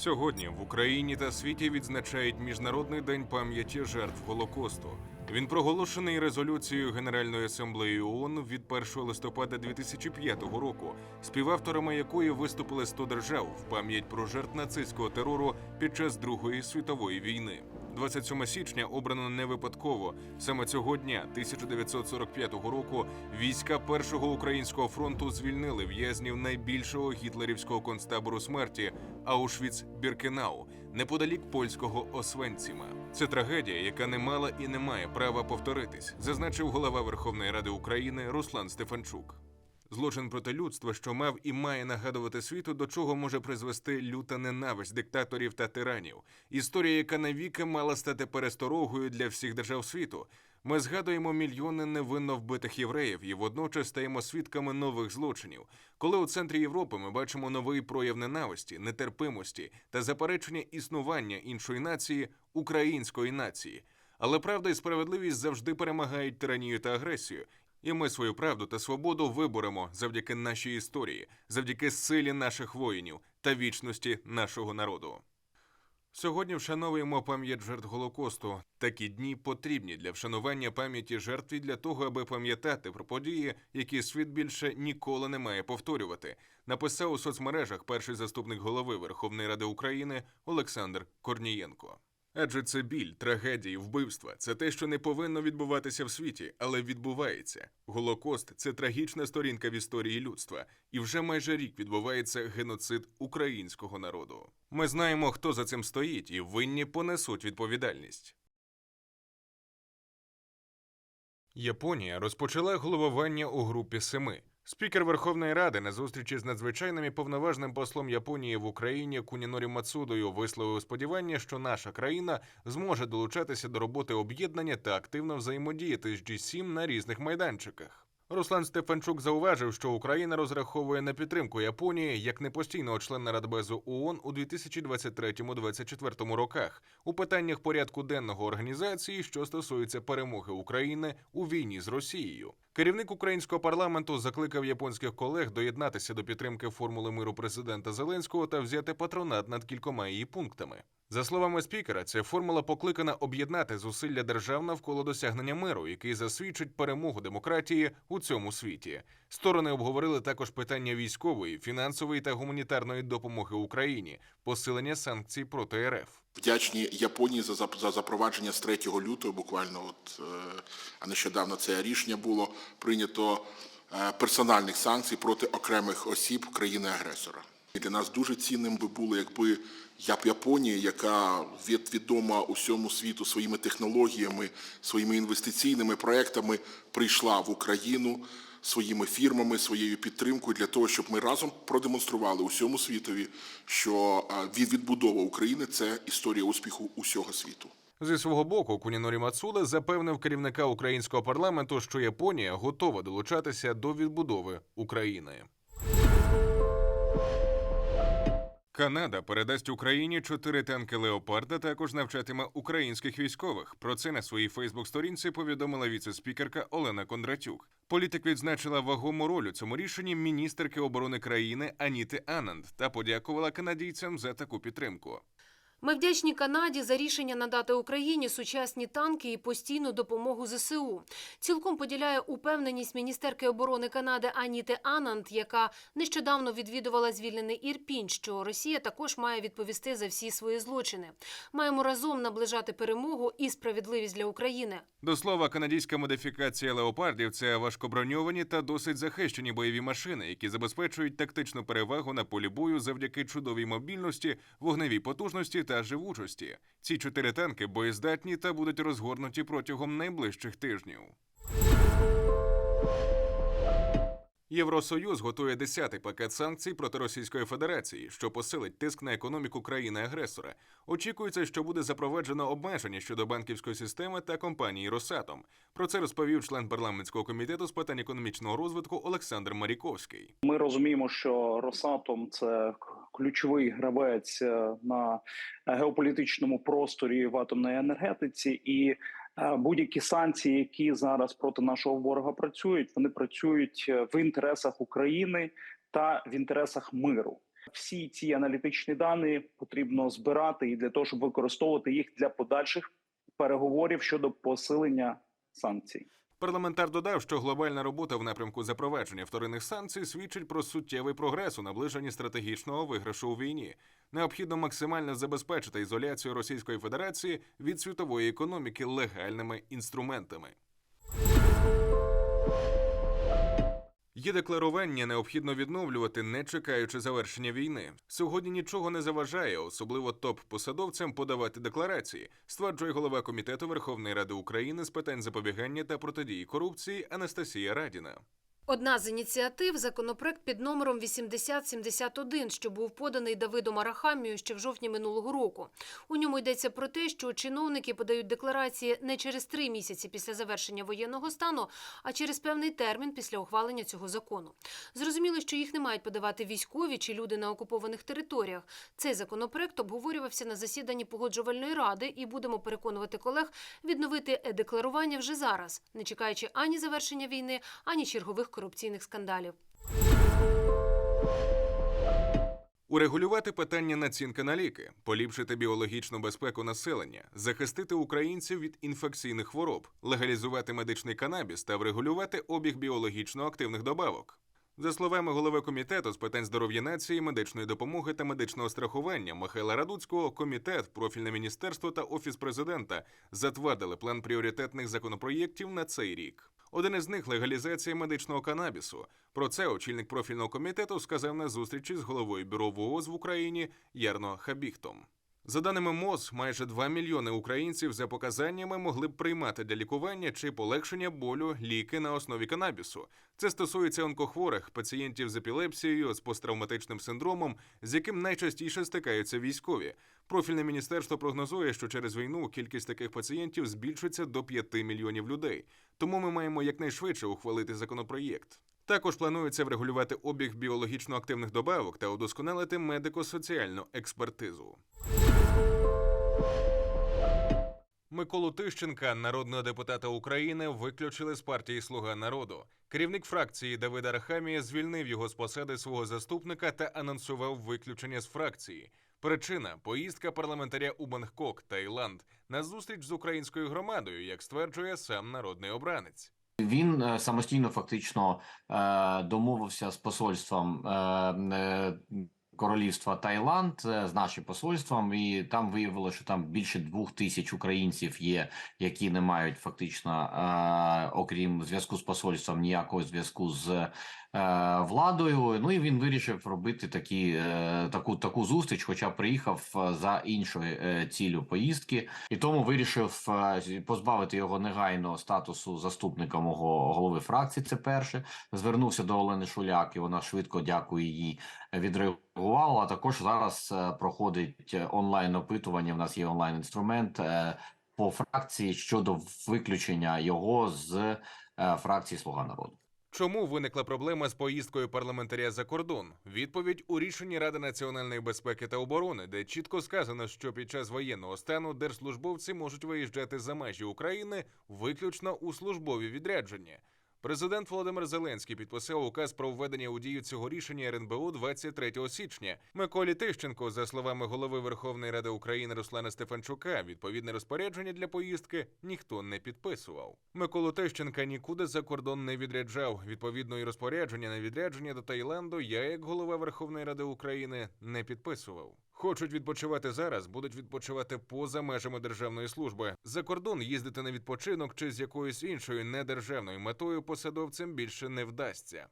Сьогодні в Україні та світі відзначають Міжнародний день пам'яті жертв Голокосту. Він проголошений резолюцією Генеральної асамблеї ООН від 1 листопада 2005 року, співавторами якої виступили 100 держав в пам'ять про жертв нацистського терору під час Другої світової війни. 27 січня обрано не випадково. Саме цього дня, 1945 року, війська Першого українського фронту звільнили в'язнів найбільшого гітлерівського концтабору смерті Аушвіц-Біркенау неподалік польського Освенціма. Це трагедія, яка не мала і не має права повторитись, зазначив голова Верховної Ради України Руслан Стефанчук. Злочин проти людства, що мав і має нагадувати світу, до чого може призвести люта ненависть диктаторів та тиранів. Історія, яка навіки мала стати пересторогою для всіх держав світу. Ми згадуємо мільйони невинно вбитих євреїв і водночас стаємо свідками нових злочинів. Коли у центрі Європи ми бачимо новий прояв ненависті, нетерпимості та заперечення існування іншої нації української нації. Але правда і справедливість завжди перемагають тиранію та агресію. І ми свою правду та свободу виборемо завдяки нашій історії, завдяки силі наших воїнів та вічності нашого народу. Сьогодні вшановуємо пам'ять жертв Голокосту. Такі дні потрібні для вшанування пам'яті жертв і для того, аби пам'ятати про події, які світ більше ніколи не має повторювати. Написав у соцмережах перший заступник голови Верховної Ради України Олександр Корнієнко. Адже це біль, трагедії, вбивства це те, що не повинно відбуватися в світі, але відбувається. Голокост це трагічна сторінка в історії людства, і вже майже рік відбувається геноцид українського народу. Ми знаємо, хто за цим стоїть, і винні понесуть відповідальність. Японія розпочала головування у групі семи. Спікер Верховної Ради на зустрічі з надзвичайним і повноважним послом Японії в Україні Кунінорі Мацудою висловив сподівання, що наша країна зможе долучатися до роботи об'єднання та активно взаємодіяти з G7 на різних майданчиках. Руслан Стефанчук зауважив, що Україна розраховує на підтримку Японії як непостійного члена Радбезу ООН у 2023-2024 роках у питаннях порядку денного організації, що стосуються перемоги України у війні з Росією. Керівник українського парламенту закликав японських колег доєднатися до підтримки формули миру президента Зеленського та взяти патронат над кількома її пунктами. За словами спікера, ця формула покликана об'єднати зусилля держав навколо досягнення миру, який засвідчить перемогу демократії у цьому світі. Сторони обговорили також питання військової, фінансової та гуманітарної допомоги Україні, посилення санкцій проти РФ. Вдячні Японії за за запровадження з 3 лютого, буквально от е, а нещодавно це рішення було прийнято е, персональних санкцій проти окремих осіб країни-агресора. Для нас дуже цінним би було, якби Японія, яка від- відома усьому світу своїми технологіями, своїми інвестиційними проектами, прийшла в Україну своїми фірмами, своєю підтримкою для того, щоб ми разом продемонстрували усьому світові, що відбудова України це історія успіху усього світу. Зі свого боку, Кунінорі Мацуда запевнив керівника українського парламенту, що Японія готова долучатися до відбудови України. Канада передасть Україні чотири танки Леопарда. Також навчатиме українських військових. Про це на своїй Фейсбук-сторінці повідомила віце-спікерка Олена Кондратюк. Політик відзначила вагому роль у цьому рішенні міністерки оборони країни Аніти Ананд та подякувала канадійцям за таку підтримку. Ми вдячні Канаді за рішення надати Україні сучасні танки і постійну допомогу ЗСУ. Цілком поділяє упевненість міністерки оборони Канади Аніти Ананд, яка нещодавно відвідувала звільнений Ірпінь, що Росія також має відповісти за всі свої злочини. Маємо разом наближати перемогу і справедливість для України. До слова, канадська модифікація леопардів це важкоброньовані та досить захищені бойові машини, які забезпечують тактичну перевагу на полі бою завдяки чудовій мобільності, вогневій потужності та живучості. Ці чотири танки боєздатні та будуть розгорнуті протягом найближчих тижнів. Євросоюз готує 10-й пакет санкцій проти Російської Федерації, що посилить тиск на економіку країни-агресора. Очікується, що буде запроваджено обмеження щодо банківської системи та компанії Росатом. Про це розповів член парламентського комітету з питань економічного розвитку Олександр Маріковський. Ми розуміємо, що Росатом це ключовий гравець е, на геополітичному просторі в атомній енергетиці, і е, будь-які санкції, які зараз проти нашого ворога працюють, вони працюють е, в інтересах України та в інтересах миру. Всі ці аналітичні дані потрібно збирати і для того, щоб використовувати їх для подальших переговорів щодо посилення санкцій. Парламентар додав, що глобальна робота в напрямку запровадження вторинних санкцій свідчить про суттєвий прогрес у наближенні стратегічного виграшу у війні. Необхідно максимально забезпечити ізоляцію Російської Федерації від світової економіки легальними інструментами. Є декларування необхідно відновлювати, не чекаючи завершення війни. Сьогодні нічого не заважає, особливо топ-посадовцям подавати декларації, стверджує голова комітету Верховної Ради України з питань запобігання та протидії корупції Анастасія Радіна. Одна з ініціатив законопроект під номером 8071, що був поданий Давидом Арахамією ще в жовтні минулого року. У ньому йдеться про те, що чиновники подають декларації не через три місяці після завершення воєнного стану, а через певний термін після ухвалення цього закону. Зрозуміло, що їх не мають подавати військові чи люди на окупованих територіях. Цей законопроект обговорювався на засіданні погоджувальної ради, і будемо переконувати колег відновити е-декларування вже зараз, не чекаючи ані завершення війни, ані чергових корупційних скандалів. Урегулювати питання націнки на ліки, поліпшити біологічну безпеку населення, захистити українців від інфекційних хвороб, легалізувати медичний канабіс та врегулювати обіг біологічно активних добавок. За словами голови комітету з питань здоров'я нації, медичної допомоги та медичного страхування Михайла Радуцького, комітет, профільне міністерство та офіс президента затвердили план пріоритетних законопроєктів на цей рік. Один із них легалізація медичного канабісу. Про це очільник профільного комітету сказав на зустрічі з головою бюро ВООЗ в Україні Ярно Хабіхтом. За даними МОЗ, майже 2 мільйони українців за показаннями могли б приймати для лікування чи полегшення болю ліки на основі канабісу. Це стосується онкохворих, пацієнтів з епілепсією, з посттравматичним синдромом, з яким найчастіше стикаються військові. Профільне міністерство прогнозує, що через війну кількість таких пацієнтів збільшиться до 5 мільйонів людей. Тому ми маємо якнайшвидше ухвалити законопроєкт. Також планується врегулювати обіг біологічно активних добавок та удосконалити медико-соціальну експертизу. Миколу Тищенка, народного депутата України, виключили з партії Слуга народу. Керівник фракції Давид Арахамія звільнив його з посади свого заступника та анонсував виключення з фракції. Причина поїздка парламентаря у Бангкок, Таїланд, на зустріч з українською громадою, як стверджує сам народний обранець. Він е, самостійно фактично е, домовився з посольством е, королівства Таїланд е, з нашим посольством, і там виявилося, що там більше двох тисяч українців є, які не мають фактично, е, окрім зв'язку з посольством, ніякого зв'язку з е, владою. Ну і він вирішив робити такі, таку таку зустріч, хоча приїхав за іншою ціллю поїздки, і тому вирішив позбавити його негайно статусу заступника мого голови фракції. Це перше звернувся до Олени Шуляк, і вона швидко дякую їй відреагувала. А також зараз е, проходить онлайн опитування. В нас є онлайн інструмент е, по фракції щодо виключення його з е, фракції Слуга народу. Чому виникла проблема з поїздкою парламентаря за кордон? Відповідь у рішенні Ради національної безпеки та оборони, де чітко сказано, що під час воєнного стану держслужбовці можуть виїжджати за межі України виключно у службові відрядження. Президент Володимир Зеленський підписав указ про введення у дію цього рішення РНБО 23 січня. Миколі Тищенко, за словами голови Верховної Ради України Руслана Стефанчука, відповідне розпорядження для поїздки ніхто не підписував. Миколу Тищенка нікуди за кордон не відряджав. Відповідної розпорядження на відрядження до Таїланду я, як голова Верховної Ради України, не підписував. Хочуть відпочивати зараз, будуть відпочивати поза межами державної служби. За кордон їздити на відпочинок чи з якоюсь іншою недержавною метою посадовцям більше не вдасться.